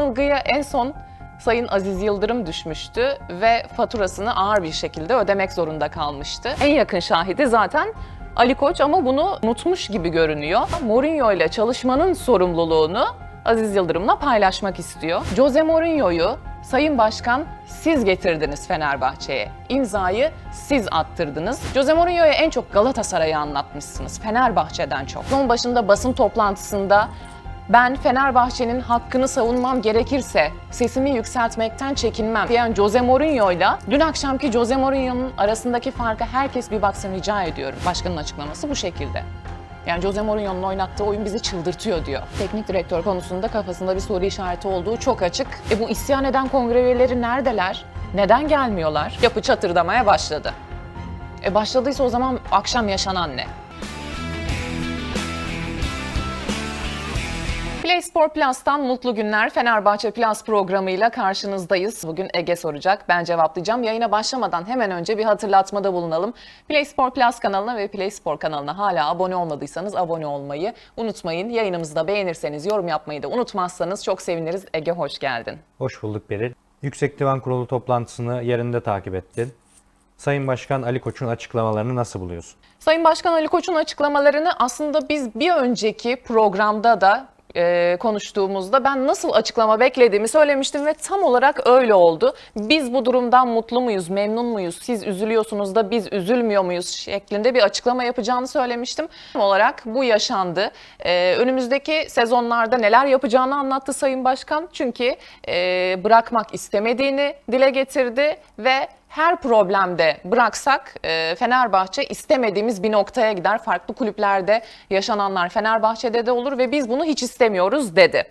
yanılgıya en son Sayın Aziz Yıldırım düşmüştü ve faturasını ağır bir şekilde ödemek zorunda kalmıştı. En yakın şahidi zaten Ali Koç ama bunu unutmuş gibi görünüyor. Mourinho ile çalışmanın sorumluluğunu Aziz Yıldırım'la paylaşmak istiyor. Jose Mourinho'yu Sayın Başkan siz getirdiniz Fenerbahçe'ye. İmzayı siz attırdınız. Jose Mourinho'ya en çok Galatasaray'ı anlatmışsınız. Fenerbahçe'den çok. Son başında basın toplantısında ben Fenerbahçe'nin hakkını savunmam gerekirse sesimi yükseltmekten çekinmem diyen Jose Mourinho'yla dün akşamki Jose Mourinho'nun arasındaki farkı herkes bir baksın rica ediyorum. Başkanın açıklaması bu şekilde. Yani Jose Mourinho'nun oynattığı oyun bizi çıldırtıyor diyor. Teknik direktör konusunda kafasında bir soru işareti olduğu çok açık. E bu isyan eden kongre üyeleri neredeler? Neden gelmiyorlar? Yapı çatırdamaya başladı. E başladıysa o zaman akşam yaşanan ne? Play Spor Plus'tan mutlu günler. Fenerbahçe Plus programıyla karşınızdayız. Bugün Ege soracak, ben cevaplayacağım. Yayına başlamadan hemen önce bir hatırlatmada bulunalım. Play Spor Plus kanalına ve Play Spor kanalına hala abone olmadıysanız abone olmayı unutmayın. Yayınımızı da beğenirseniz, yorum yapmayı da unutmazsanız çok seviniriz. Ege hoş geldin. Hoş bulduk Beril. Yüksek Divan Kurulu toplantısını yerinde takip ettin. Sayın Başkan Ali Koç'un açıklamalarını nasıl buluyorsun? Sayın Başkan Ali Koç'un açıklamalarını aslında biz bir önceki programda da e, konuştuğumuzda ben nasıl açıklama beklediğimi söylemiştim ve tam olarak öyle oldu. Biz bu durumdan mutlu muyuz, memnun muyuz, siz üzülüyorsunuz da biz üzülmüyor muyuz şeklinde bir açıklama yapacağını söylemiştim. Tam olarak bu yaşandı. E, önümüzdeki sezonlarda neler yapacağını anlattı Sayın Başkan. Çünkü e, bırakmak istemediğini dile getirdi ve her problemde bıraksak e, Fenerbahçe istemediğimiz bir noktaya gider. Farklı kulüplerde yaşananlar Fenerbahçe'de de olur ve biz bunu hiç istemiyoruz dedi.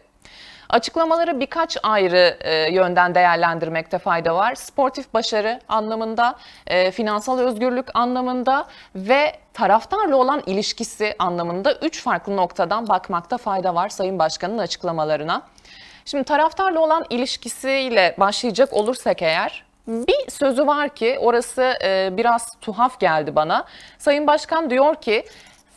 Açıklamaları birkaç ayrı e, yönden değerlendirmekte fayda var. Sportif başarı anlamında, e, finansal özgürlük anlamında ve taraftarla olan ilişkisi anlamında üç farklı noktadan bakmakta fayda var Sayın Başkan'ın açıklamalarına. Şimdi taraftarla olan ilişkisiyle başlayacak olursak eğer bir sözü var ki orası e, biraz tuhaf geldi bana. Sayın Başkan diyor ki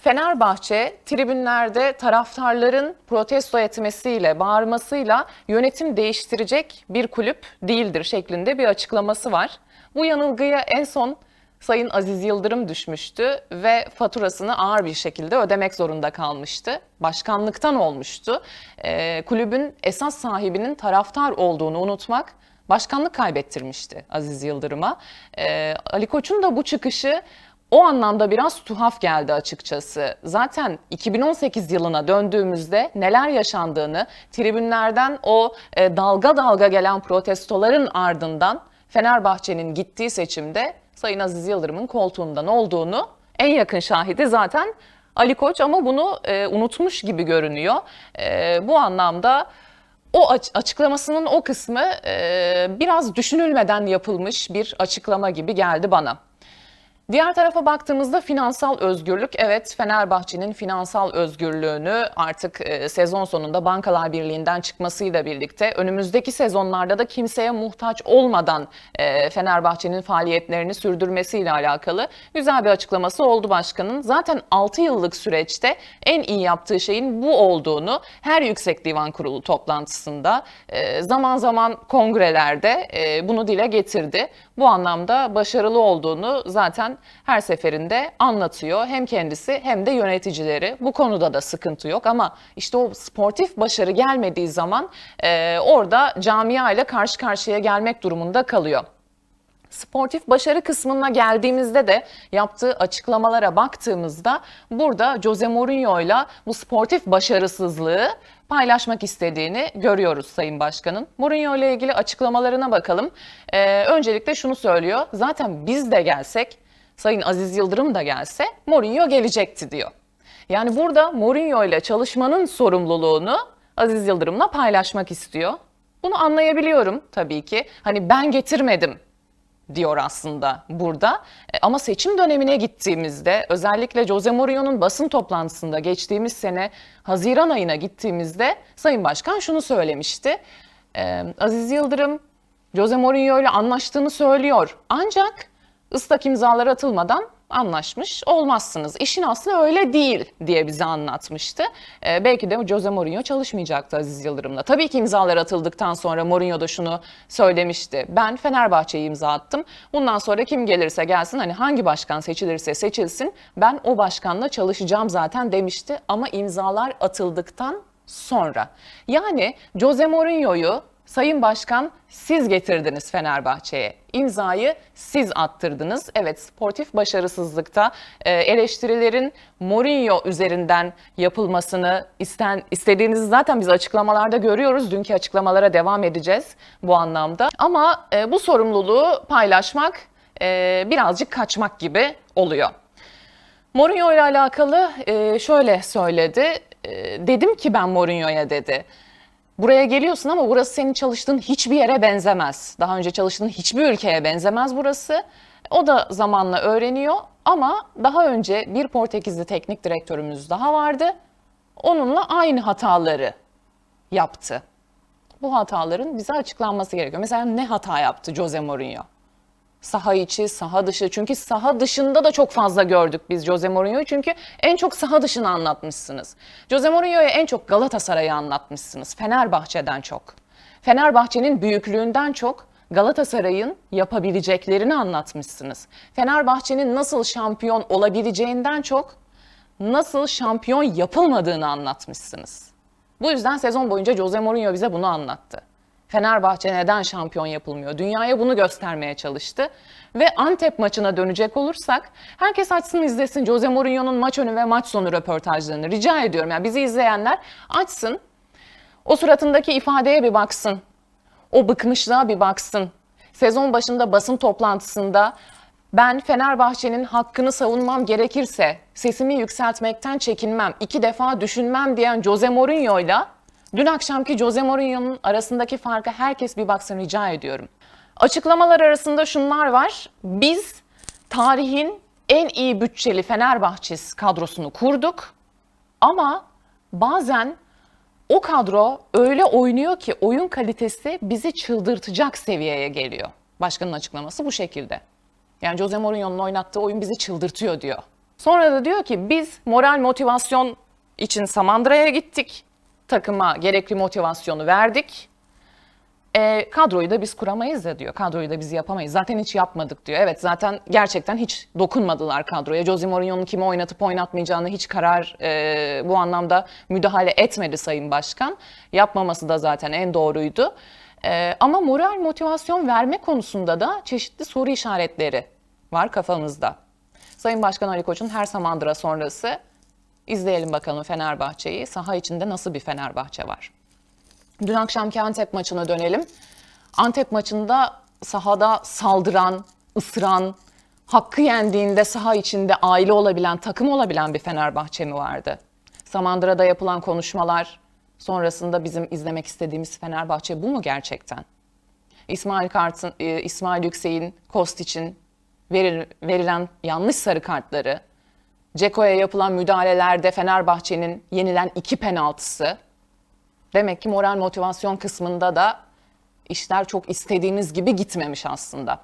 Fenerbahçe tribünlerde taraftarların protesto etmesiyle, bağırmasıyla yönetim değiştirecek bir kulüp değildir şeklinde bir açıklaması var. Bu yanılgıya en son Sayın Aziz Yıldırım düşmüştü ve faturasını ağır bir şekilde ödemek zorunda kalmıştı. Başkanlıktan olmuştu. E, kulübün esas sahibinin taraftar olduğunu unutmak başkanlık kaybettirmişti Aziz Yıldırım'a. Ee, Ali Koç'un da bu çıkışı o anlamda biraz tuhaf geldi açıkçası. Zaten 2018 yılına döndüğümüzde neler yaşandığını, tribünlerden o e, dalga dalga gelen protestoların ardından Fenerbahçe'nin gittiği seçimde Sayın Aziz Yıldırım'ın koltuğundan olduğunu en yakın şahidi zaten Ali Koç ama bunu e, unutmuş gibi görünüyor. E, bu anlamda o açıklamasının o kısmı e, biraz düşünülmeden yapılmış bir açıklama gibi geldi bana. Diğer tarafa baktığımızda finansal özgürlük, evet Fenerbahçe'nin finansal özgürlüğünü artık e, sezon sonunda Bankalar Birliği'nden çıkmasıyla birlikte önümüzdeki sezonlarda da kimseye muhtaç olmadan e, Fenerbahçe'nin faaliyetlerini sürdürmesiyle alakalı güzel bir açıklaması oldu başkanın. Zaten 6 yıllık süreçte en iyi yaptığı şeyin bu olduğunu her Yüksek Divan Kurulu toplantısında e, zaman zaman kongrelerde bunu dile getirdi. Bu anlamda başarılı olduğunu zaten her seferinde anlatıyor. Hem kendisi hem de yöneticileri. Bu konuda da sıkıntı yok ama işte o sportif başarı gelmediği zaman e, orada camia ile karşı karşıya gelmek durumunda kalıyor. Sportif başarı kısmına geldiğimizde de yaptığı açıklamalara baktığımızda burada Jose Mourinho ile bu sportif başarısızlığı paylaşmak istediğini görüyoruz Sayın Başkan'ın. Mourinho ile ilgili açıklamalarına bakalım. Ee, öncelikle şunu söylüyor. Zaten biz de gelsek, Sayın Aziz Yıldırım da gelse Mourinho gelecekti diyor. Yani burada Mourinho ile çalışmanın sorumluluğunu Aziz Yıldırım'la paylaşmak istiyor. Bunu anlayabiliyorum tabii ki. Hani ben getirmedim diyor aslında burada. E, ama seçim dönemine gittiğimizde özellikle Jose Mourinho'nun basın toplantısında geçtiğimiz sene Haziran ayına gittiğimizde Sayın Başkan şunu söylemişti. Ee, Aziz Yıldırım Jose Mourinho ile anlaştığını söylüyor. Ancak ıslak imzalar atılmadan anlaşmış olmazsınız. İşin aslı öyle değil diye bize anlatmıştı. Ee, belki de Jose Mourinho çalışmayacaktı Aziz Yıldırım'la. Tabii ki imzalar atıldıktan sonra Mourinho da şunu söylemişti. Ben Fenerbahçe'yi imza attım. Bundan sonra kim gelirse gelsin hani hangi başkan seçilirse seçilsin ben o başkanla çalışacağım zaten demişti. Ama imzalar atıldıktan sonra. Yani Jose Mourinho'yu Sayın Başkan siz getirdiniz Fenerbahçe'ye. İmzayı siz attırdınız. Evet sportif başarısızlıkta e, eleştirilerin Mourinho üzerinden yapılmasını isten, istediğinizi zaten biz açıklamalarda görüyoruz. Dünkü açıklamalara devam edeceğiz bu anlamda. Ama e, bu sorumluluğu paylaşmak e, birazcık kaçmak gibi oluyor. Mourinho ile alakalı şöyle söyledi. Dedim ki ben Mourinho'ya dedi. Buraya geliyorsun ama burası senin çalıştığın hiçbir yere benzemez. Daha önce çalıştığın hiçbir ülkeye benzemez burası. O da zamanla öğreniyor ama daha önce bir Portekizli teknik direktörümüz daha vardı. Onunla aynı hataları yaptı. Bu hataların bize açıklanması gerekiyor. Mesela ne hata yaptı Jose Mourinho? Saha içi, saha dışı. Çünkü saha dışında da çok fazla gördük biz Jose Mourinho'yu. Çünkü en çok saha dışını anlatmışsınız. Jose Mourinho'ya en çok Galatasaray'ı anlatmışsınız. Fenerbahçe'den çok. Fenerbahçe'nin büyüklüğünden çok Galatasaray'ın yapabileceklerini anlatmışsınız. Fenerbahçe'nin nasıl şampiyon olabileceğinden çok nasıl şampiyon yapılmadığını anlatmışsınız. Bu yüzden sezon boyunca Jose Mourinho bize bunu anlattı. Fenerbahçe neden şampiyon yapılmıyor? Dünyaya bunu göstermeye çalıştı. Ve Antep maçına dönecek olursak herkes açsın izlesin Jose Mourinho'nun maç önü ve maç sonu röportajlarını. Rica ediyorum yani bizi izleyenler açsın. O suratındaki ifadeye bir baksın. O bıkmışlığa bir baksın. Sezon başında basın toplantısında ben Fenerbahçe'nin hakkını savunmam gerekirse sesimi yükseltmekten çekinmem, iki defa düşünmem diyen Jose Mourinho'yla dün akşamki Jose Mourinho'nun arasındaki farkı herkes bir baksın rica ediyorum. Açıklamalar arasında şunlar var. Biz tarihin en iyi bütçeli Fenerbahçe kadrosunu kurduk ama bazen o kadro öyle oynuyor ki oyun kalitesi bizi çıldırtacak seviyeye geliyor. Başkanın açıklaması bu şekilde. Yani Jose Mourinho'nun oynattığı oyun bizi çıldırtıyor diyor. Sonra da diyor ki biz moral motivasyon için Samandıra'ya gittik. Takıma gerekli motivasyonu verdik. E, kadroyu da biz kuramayız da diyor. Kadroyu da biz yapamayız. Zaten hiç yapmadık diyor. Evet zaten gerçekten hiç dokunmadılar kadroya. Jose Mourinho'nun kimi oynatıp oynatmayacağını hiç karar e, bu anlamda müdahale etmedi Sayın Başkan. Yapmaması da zaten en doğruydu. E, ama moral motivasyon verme konusunda da çeşitli soru işaretleri var kafamızda. Sayın Başkan Ali Koç'un her Samandıra sonrası izleyelim bakalım Fenerbahçe'yi. Saha içinde nasıl bir Fenerbahçe var? Dün akşamki Antep maçına dönelim. Antep maçında sahada saldıran, ısıran, hakkı yendiğinde saha içinde aile olabilen, takım olabilen bir Fenerbahçe mi vardı? Samandıra'da yapılan konuşmalar sonrasında bizim izlemek istediğimiz Fenerbahçe bu mu gerçekten? İsmail Kart'ın, e, İsmail Yüksek'in, Kostiç'in veril- verilen yanlış sarı kartları, Ceko'ya yapılan müdahalelerde Fenerbahçe'nin yenilen iki penaltısı, Demek ki moral motivasyon kısmında da işler çok istediğimiz gibi gitmemiş aslında.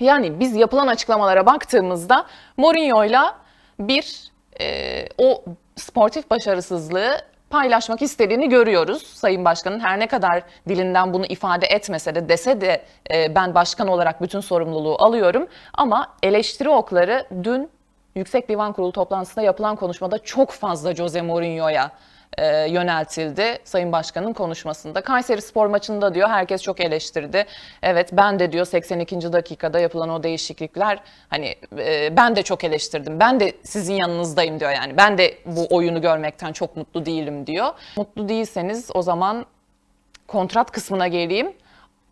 Yani biz yapılan açıklamalara baktığımızda Mourinho'yla bir e, o sportif başarısızlığı paylaşmak istediğini görüyoruz. Sayın Başkan'ın her ne kadar dilinden bunu ifade etmese de dese de e, ben başkan olarak bütün sorumluluğu alıyorum. Ama eleştiri okları dün Yüksek Divan Kurulu toplantısında yapılan konuşmada çok fazla Jose Mourinho'ya e, yöneltildi Sayın Başkan'ın konuşmasında. Kayseri Spor maçında diyor herkes çok eleştirdi. Evet ben de diyor 82. dakikada yapılan o değişiklikler hani e, ben de çok eleştirdim. Ben de sizin yanınızdayım diyor yani. Ben de bu oyunu görmekten çok mutlu değilim diyor. Mutlu değilseniz o zaman kontrat kısmına geleyim.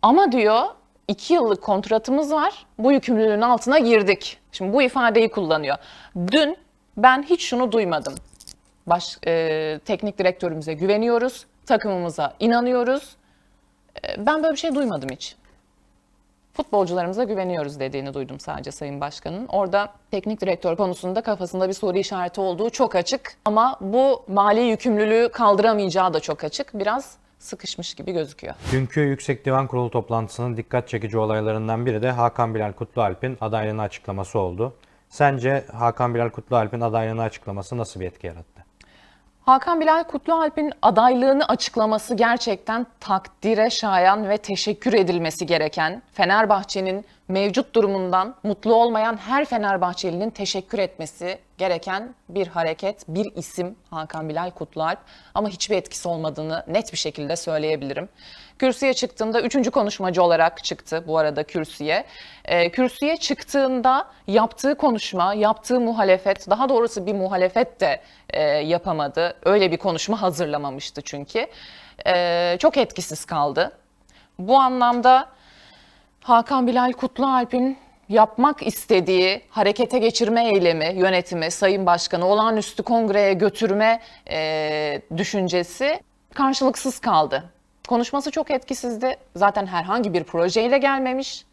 Ama diyor iki yıllık kontratımız var. Bu yükümlülüğün altına girdik. Şimdi bu ifadeyi kullanıyor. Dün ben hiç şunu duymadım baş, e, teknik direktörümüze güveniyoruz, takımımıza inanıyoruz. E, ben böyle bir şey duymadım hiç. Futbolcularımıza güveniyoruz dediğini duydum sadece Sayın Başkan'ın. Orada teknik direktör konusunda kafasında bir soru işareti olduğu çok açık. Ama bu mali yükümlülüğü kaldıramayacağı da çok açık. Biraz sıkışmış gibi gözüküyor. Dünkü Yüksek Divan Kurulu toplantısının dikkat çekici olaylarından biri de Hakan Bilal Kutlualp'in adaylığını açıklaması oldu. Sence Hakan Bilal Kutlualp'in adaylığını açıklaması nasıl bir etki yarattı? Hakan Bilal Kutlualp'in adaylığını açıklaması gerçekten takdire şayan ve teşekkür edilmesi gereken, Fenerbahçe'nin mevcut durumundan mutlu olmayan her Fenerbahçelinin teşekkür etmesi gereken bir hareket, bir isim Hakan Bilal Kutlualp ama hiçbir etkisi olmadığını net bir şekilde söyleyebilirim. Kürsüye çıktığında üçüncü konuşmacı olarak çıktı bu arada kürsüye. Ee, kürsüye çıktığında yaptığı konuşma, yaptığı muhalefet, daha doğrusu bir muhalefet de e, yapamadı. Öyle bir konuşma hazırlamamıştı çünkü. Ee, çok etkisiz kaldı. Bu anlamda Hakan Bilal Kutlualp'in yapmak istediği harekete geçirme eylemi, yönetimi, Sayın Başkanı olağanüstü kongreye götürme e, düşüncesi karşılıksız kaldı. Konuşması çok etkisizdi. Zaten herhangi bir projeyle gelmemiş.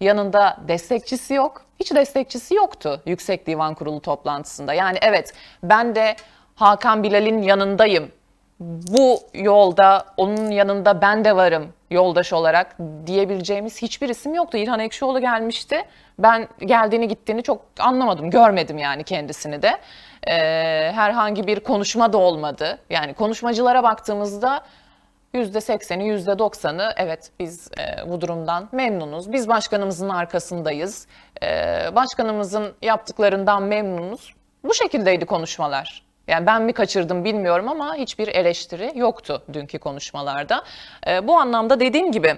Yanında destekçisi yok. Hiç destekçisi yoktu Yüksek Divan Kurulu toplantısında. Yani evet ben de Hakan Bilal'in yanındayım. Bu yolda onun yanında ben de varım yoldaş olarak diyebileceğimiz hiçbir isim yoktu. İlhan Ekşioğlu gelmişti. Ben geldiğini gittiğini çok anlamadım, görmedim yani kendisini de. Ee, herhangi bir konuşma da olmadı. Yani konuşmacılara baktığımızda %80'i, %90'ı evet biz e, bu durumdan memnunuz. Biz başkanımızın arkasındayız. E, başkanımızın yaptıklarından memnunuz. Bu şekildeydi konuşmalar. Yani ben mi kaçırdım bilmiyorum ama hiçbir eleştiri yoktu dünkü konuşmalarda. E, bu anlamda dediğim gibi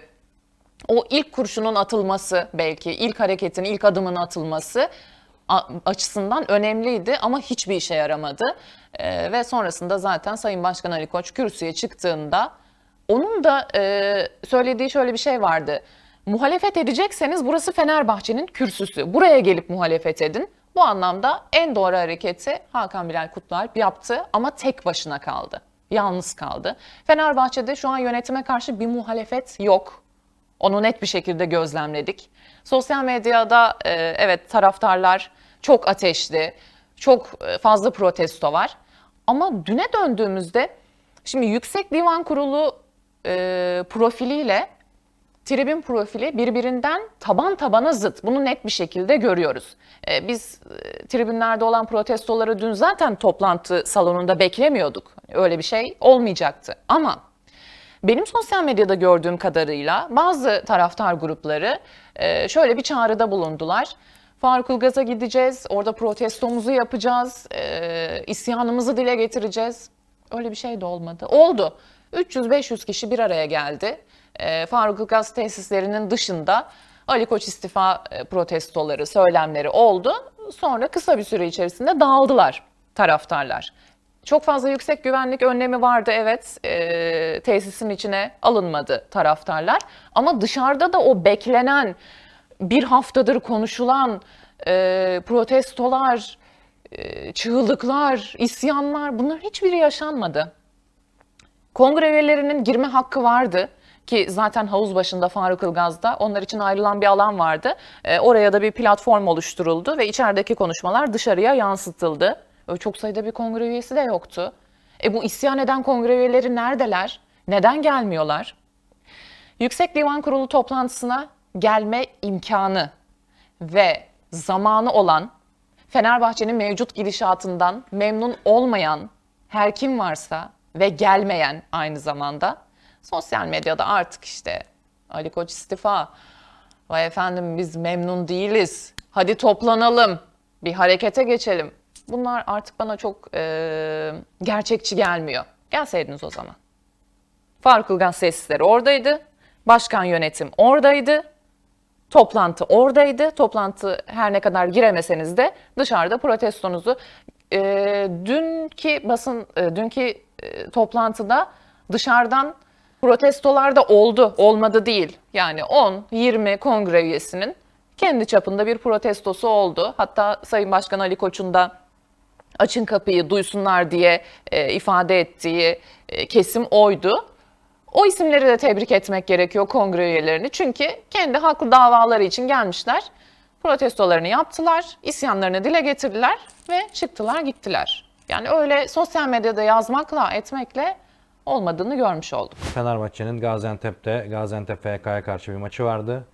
o ilk kurşunun atılması belki ilk hareketin ilk adımın atılması açısından önemliydi ama hiçbir işe yaramadı. Ee, ve sonrasında zaten Sayın Başkan Ali Koç kürsüye çıktığında onun da e, söylediği şöyle bir şey vardı. Muhalefet edecekseniz burası Fenerbahçe'nin kürsüsü. Buraya gelip muhalefet edin. Bu anlamda en doğru hareketi Hakan Bilal Kutlualp yaptı ama tek başına kaldı. Yalnız kaldı. Fenerbahçe'de şu an yönetime karşı bir muhalefet yok. Onu net bir şekilde gözlemledik. Sosyal medyada e, evet taraftarlar çok ateşli, çok e, fazla protesto var. Ama düne döndüğümüzde şimdi Yüksek Divan Kurulu e, profiliyle tribün profili birbirinden taban tabana zıt. Bunu net bir şekilde görüyoruz. E, biz e, tribünlerde olan protestoları dün zaten toplantı salonunda beklemiyorduk. Öyle bir şey olmayacaktı. Ama benim sosyal medyada gördüğüm kadarıyla bazı taraftar grupları e, şöyle bir çağrıda bulundular. Faruk Ilgaz'a gideceğiz, orada protestomuzu yapacağız, e, isyanımızı dile getireceğiz. Öyle bir şey de olmadı. Oldu. 300-500 kişi bir araya geldi. E, Faruk Ilgaz tesislerinin dışında Ali Koç istifa e, protestoları, söylemleri oldu. Sonra kısa bir süre içerisinde dağıldılar taraftarlar. Çok fazla yüksek güvenlik önlemi vardı evet e, tesisin içine alınmadı taraftarlar ama dışarıda da o beklenen bir haftadır konuşulan e, protestolar, e, çığlıklar, isyanlar bunların hiçbiri yaşanmadı. Kongre üyelerinin girme hakkı vardı ki zaten havuz başında Faruk Ilgaz'da onlar için ayrılan bir alan vardı. E, oraya da bir platform oluşturuldu ve içerideki konuşmalar dışarıya yansıtıldı. Öyle çok sayıda bir kongre üyesi de yoktu. E bu isyan eden kongre üyeleri neredeler? Neden gelmiyorlar? Yüksek Divan Kurulu toplantısına gelme imkanı ve zamanı olan Fenerbahçe'nin mevcut gidişatından memnun olmayan her kim varsa ve gelmeyen aynı zamanda sosyal medyada artık işte Ali Koç istifa, vay efendim biz memnun değiliz, hadi toplanalım, bir harekete geçelim. Bunlar artık bana çok eee, gerçekçi gelmiyor. Gelseydiniz o zaman. Faruk Ilgaz sesleri oradaydı. Başkan yönetim oradaydı. Toplantı oradaydı. Toplantı her ne kadar giremeseniz de dışarıda protestonuzu e, dünkü basın e, dünkü e, toplantıda dışarıdan protestolar da oldu. Olmadı değil. Yani 10-20 kongre üyesinin kendi çapında bir protestosu oldu. Hatta Sayın Başkan Ali Koç'un da açın kapıyı duysunlar diye e, ifade ettiği e, kesim oydu. O isimleri de tebrik etmek gerekiyor kongre üyelerini. Çünkü kendi haklı davaları için gelmişler. Protestolarını yaptılar, isyanlarını dile getirdiler ve çıktılar gittiler. Yani öyle sosyal medyada yazmakla, etmekle olmadığını görmüş olduk. Fenerbahçe'nin Gaziantep'te Gaziantep FK'ya karşı bir maçı vardı.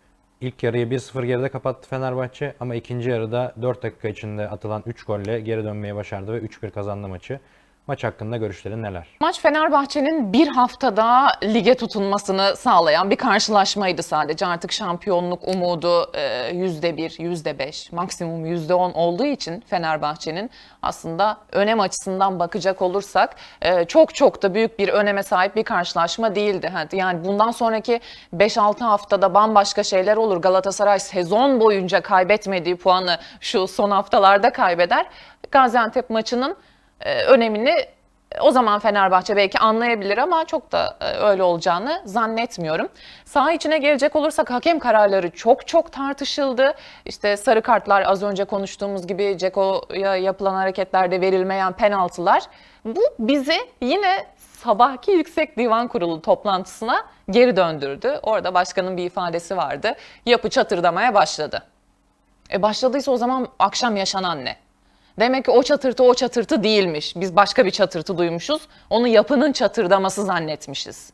İlk yarıyı 1-0 geride kapattı Fenerbahçe ama ikinci yarıda 4 dakika içinde atılan 3 golle geri dönmeyi başardı ve 3-1 kazandı maçı. Maç hakkında görüşlerin neler? Maç Fenerbahçe'nin bir haftada lige tutunmasını sağlayan bir karşılaşmaydı sadece. Artık şampiyonluk umudu e, yüzde bir, yüzde beş, maksimum yüzde on olduğu için Fenerbahçe'nin aslında önem açısından bakacak olursak e, çok çok da büyük bir öneme sahip bir karşılaşma değildi. Yani bundan sonraki 5-6 haftada bambaşka şeyler olur. Galatasaray sezon boyunca kaybetmediği puanı şu son haftalarda kaybeder. Gaziantep maçının e, önemini e, o zaman Fenerbahçe belki anlayabilir ama çok da e, öyle olacağını zannetmiyorum. Saha içine gelecek olursak hakem kararları çok çok tartışıldı. İşte sarı kartlar az önce konuştuğumuz gibi Ceko'ya yapılan hareketlerde verilmeyen penaltılar. Bu bizi yine sabahki Yüksek Divan Kurulu toplantısına geri döndürdü. Orada başkanın bir ifadesi vardı. Yapı çatırdamaya başladı. E başladıysa o zaman akşam yaşanan ne? Demek ki o çatırtı o çatırtı değilmiş. Biz başka bir çatırtı duymuşuz. Onu yapının çatırdaması zannetmişiz.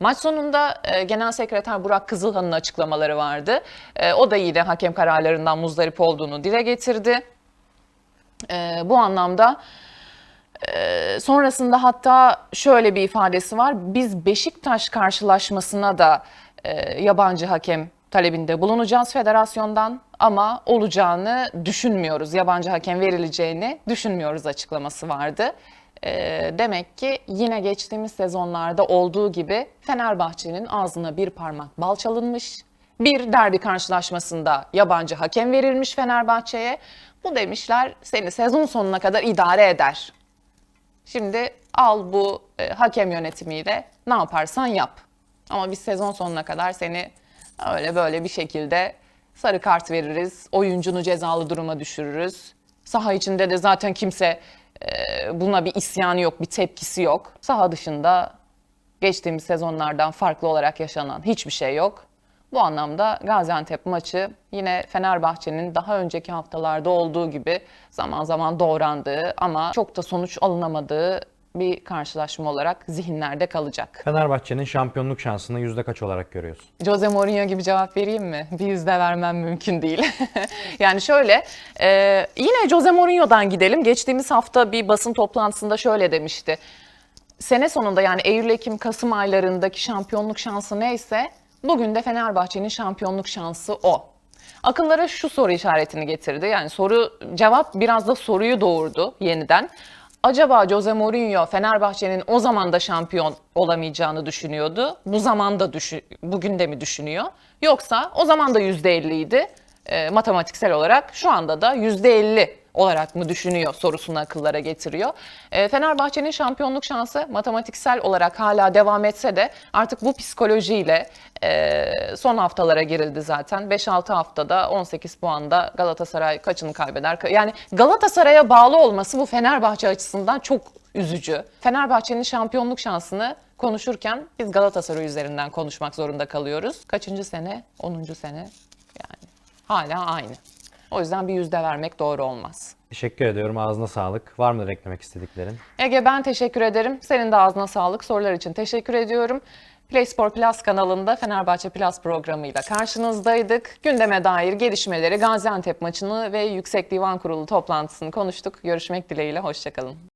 Maç sonunda e, Genel Sekreter Burak Kızılhan'ın açıklamaları vardı. E, o da yine hakem kararlarından muzdarip olduğunu dile getirdi. E, bu anlamda e, sonrasında hatta şöyle bir ifadesi var. Biz Beşiktaş karşılaşmasına da e, yabancı hakem talebinde bulunacağız federasyondan ama olacağını düşünmüyoruz. Yabancı hakem verileceğini düşünmüyoruz açıklaması vardı. E, demek ki yine geçtiğimiz sezonlarda olduğu gibi Fenerbahçe'nin ağzına bir parmak bal çalınmış. Bir derbi karşılaşmasında yabancı hakem verilmiş Fenerbahçe'ye. Bu demişler seni sezon sonuna kadar idare eder. Şimdi al bu e, hakem yönetimiyle ne yaparsan yap. Ama biz sezon sonuna kadar seni öyle böyle bir şekilde sarı kart veririz, oyuncunu cezalı duruma düşürürüz. Saha içinde de zaten kimse e, buna bir isyanı yok, bir tepkisi yok. Saha dışında geçtiğimiz sezonlardan farklı olarak yaşanan hiçbir şey yok. Bu anlamda Gaziantep maçı yine Fenerbahçe'nin daha önceki haftalarda olduğu gibi zaman zaman doğrandığı ama çok da sonuç alınamadığı bir karşılaşma olarak zihinlerde kalacak. Fenerbahçe'nin şampiyonluk şansını yüzde kaç olarak görüyorsun? Jose Mourinho gibi cevap vereyim mi? Bir yüzde vermem mümkün değil. yani şöyle, e, yine Jose Mourinho'dan gidelim. Geçtiğimiz hafta bir basın toplantısında şöyle demişti. Sene sonunda yani Eylül, Ekim, Kasım aylarındaki şampiyonluk şansı neyse bugün de Fenerbahçe'nin şampiyonluk şansı o. Akıllara şu soru işaretini getirdi. Yani soru cevap biraz da soruyu doğurdu yeniden. Acaba Jose Mourinho Fenerbahçe'nin o zaman da şampiyon olamayacağını düşünüyordu. Bu zaman da düşü- bugün de mi düşünüyor? Yoksa o zaman da %50 idi e, matematiksel olarak şu anda da %50 olarak mı düşünüyor sorusunu akıllara getiriyor. E, Fenerbahçe'nin şampiyonluk şansı matematiksel olarak hala devam etse de artık bu psikolojiyle e, son haftalara girildi zaten. 5-6 haftada 18 puanda Galatasaray kaçını kaybeder? Yani Galatasaray'a bağlı olması bu Fenerbahçe açısından çok üzücü. Fenerbahçe'nin şampiyonluk şansını konuşurken biz Galatasaray üzerinden konuşmak zorunda kalıyoruz. Kaçıncı sene? 10. sene. Yani hala aynı. O yüzden bir yüzde vermek doğru olmaz. Teşekkür ediyorum. Ağzına sağlık. Var mıdır eklemek istediklerin? Ege ben teşekkür ederim. Senin de ağzına sağlık. Sorular için teşekkür ediyorum. Play Sport Plus kanalında Fenerbahçe Plus programıyla karşınızdaydık. Gündeme dair gelişmeleri, Gaziantep maçını ve Yüksek Divan Kurulu toplantısını konuştuk. Görüşmek dileğiyle, hoşçakalın.